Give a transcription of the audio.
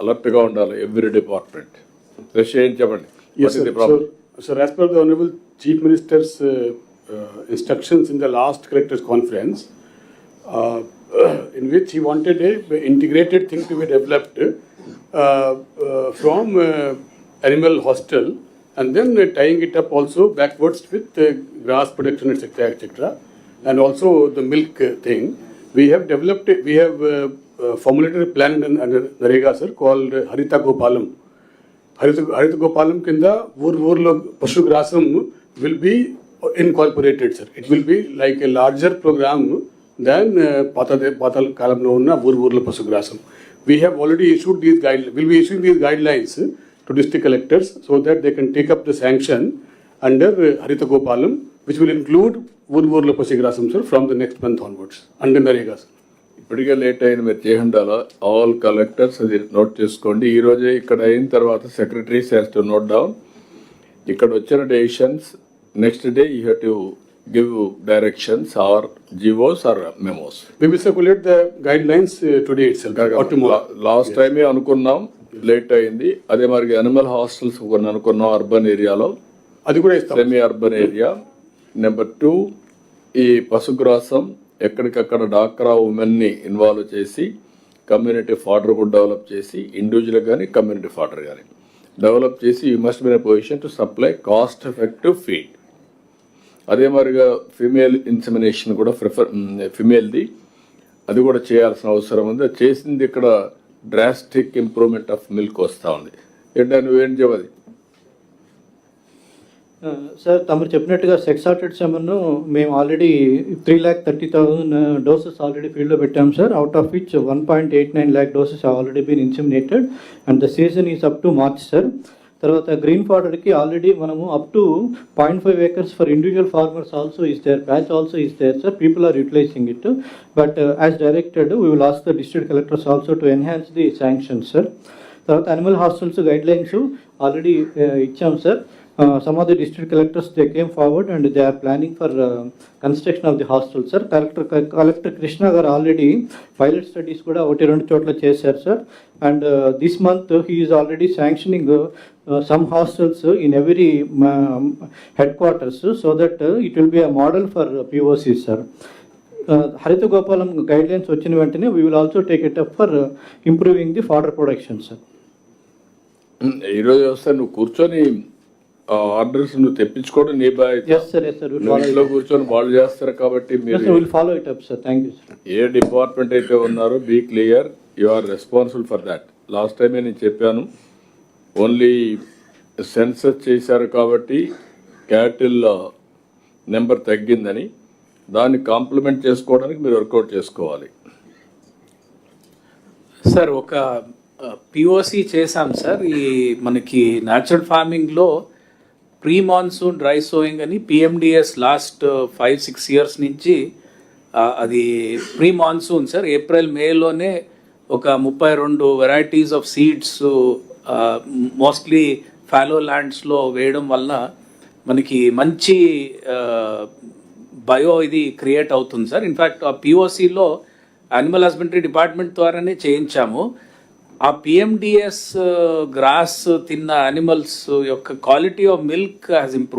అలర్ట్గా ఉండాలి every department చెప్పండి the problem? So, sir, as per the Honorable Chief Minister's uh, uh, instructions in the last collectors conference, uh, in which he wanted a integrated thing to be developed uh, uh, from uh, animal hostel and then uh, tying it up also backwards with uh, grass production, etc., etc., and also the milk uh, thing. We have developed, we have uh, uh, formulated a plan in- under Narega, sir, called uh, Harita Gopalam. Harita Harita Gopalam కింద ఊరు ఊర్లో పశుగ్రాసం will be incorporated sir it will be like a larger program than పాత పాత కాలంలో ఉన్న ఊరు ఊర్లో పశుగ్రాసం we have already issued these guide will be issuing these guidelines to district collectors so that they can take up the sanction under Harita Gopalam which will include ఊరు ఊర్లో పశుగ్రాసం sir from the next month onwards under NREGA sir ఇప్పటికే late అయింది మీరు చేయండి అలా all collectors అది note చేసుకోండి. ఈ రోజే ఇక్కడ అయిన తర్వాత secretaries has to note down ఇక్కడ వచ్చిన decisions next day you have to give directions or GOs or memos We will circulate the guidelines uh, today itself or tomorrow. Last టైమే అనుకున్నాం లేట్ అయింది. అదే మరి అనిమల్ హాస్టల్స్ కొన్ని అనుకున్నాం urban ఏరియాలో అది కూడా semi urban area number two ఈ పశుగ్రాసం ఎక్కడికక్కడ డాక్రా ఉమెన్ని ఇన్వాల్వ్ చేసి కమ్యూనిటీ ఫాడర్ కూడా డెవలప్ చేసి ఇండివిజువల్ కానీ కమ్యూనిటీ ఫాడర్ కానీ డెవలప్ చేసి you must be position to supply cost effective feed అదే మాదిరిగా ఫిమేల్ ఇన్సమినేషన్ కూడా ప్రిఫర్ ఫిమేల్ది అది కూడా చేయాల్సిన అవసరం ఉంది. అది చేసింది ఇక్కడ డ్రాస్టిక్ ఇంప్రూవ్మెంట్ ఆఫ్ మిల్క్ వస్తూ ఉంది. ఏంటంటే నువ్వేం చెప్పది సార్ తమరు చెప్పినట్టుగా సెక్స్ ఆర్టెడ్ సెమన్ను మేము already three lakh thirty thousand doses already ఫీల్డ్లో పెట్టాం sir. Out of which one point eight nine lakh doses already been inseminated and the season is up to March sir తర్వాత green ఫాడర్కి already మనము up to point five acres for individual farmers also is there patch also is there sir people are utilizing it but as directed we will ask the district collectors also to enhance the sanction sir తర్వాత animal hostels guidelines already ఇచ్చాం sir some of the district collectors they came forward and they are planning for construction of the hostel sir collector collector Krishna గారు already pilot studies కూడా ఒకటి రెండు చోట్ల చేశారు sir and this month he's already sanctioning some hostels in every headquarters so that it will be a model for POC sir Harita Gopalam guide వచ్చిన వెంటనే we will also take it up for improving the fodder production sir ఈరోజు వస్తే నువ్వు కూర్చొని orders నువ్వు తెప్పించుకోవడం నీ ఇంట్లో కూర్చొని వాళ్ళు చేస్తారు కాబట్టి మీరు follow it up sir thank you sir A department అయితే ఉన్నారో be clear you are responsible for that last టైమే నేను చెప్పాను ఓన్లీ సెన్సస్ చేశారు కాబట్టి క్యాటిల్ నెంబర్ తగ్గిందని దాన్ని కాంప్లిమెంట్ చేసుకోవడానికి మీరు వర్కౌట్ చేసుకోవాలి. సార్ ఒక పిఓసి చేశాం సార్ ఈ మనకి న్యాచురల్ ఫార్మింగ్లో ప్రీ మాన్సూన్ డ్రై సోయింగ్ అని PMDS last five six years నుంచి అది ప్రీ మాన్సూన్ సార్ ఏప్రిల్ మేలోనే ఒక ముప్పై రెండు varieties of seeds mostly fallow ల్యాండ్స్లో వేయడం వల్ల మనకి మంచి uh, బయో ఇది క్రియేట్ అవుతుంది సార్ ఇన్ఫ్యాక్ట్ ఆ పిఓసిలో యానిమల్ హస్బెండరీ డిపార్ట్మెంట్ ద్వారానే చేయించాము. ఆ పిఎండిఎస్ గ్రాస్ తిన్న అనిమల్స్ యొక్క quality of milk has improve